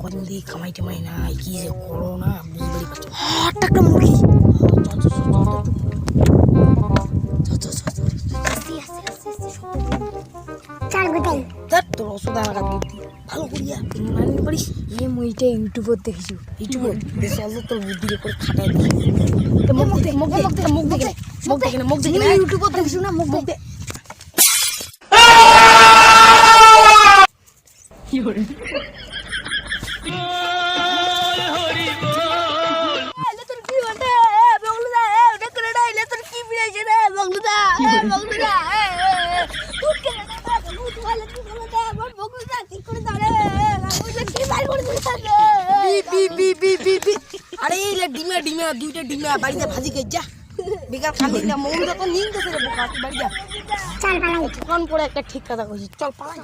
কদিন দিয়ে কামাই টামাই নাই কি যে করো না বুঝতে পারছি হঠাৎ একটা মুরগি তোর ওষুধ আমার কাছে বুদ্ধি ভালো করিয়া মানি পারিস এ মুইটা ইউটিউবত দেখিছো এইটুকু বেশি আলো তোর বুদ্ধির উপর খাটাই মুখ দেখে মুখ দেখে মুখ দেখে মুখ দেখে মুখ দেখে ইউটিউবত দেখিছো না মুখ মুখ দে কি করে আরে এই লে ডিমে ডিমে দুইটা ডিমে বাড়িতে ভাজি খাই যা। বেকার খালি না মৌলটা তো নিন দেশে রে বোকা বাড়ি যা। চল পালাই। কোন পরে একটা ঠিক কথা কইছিস চল পালাই।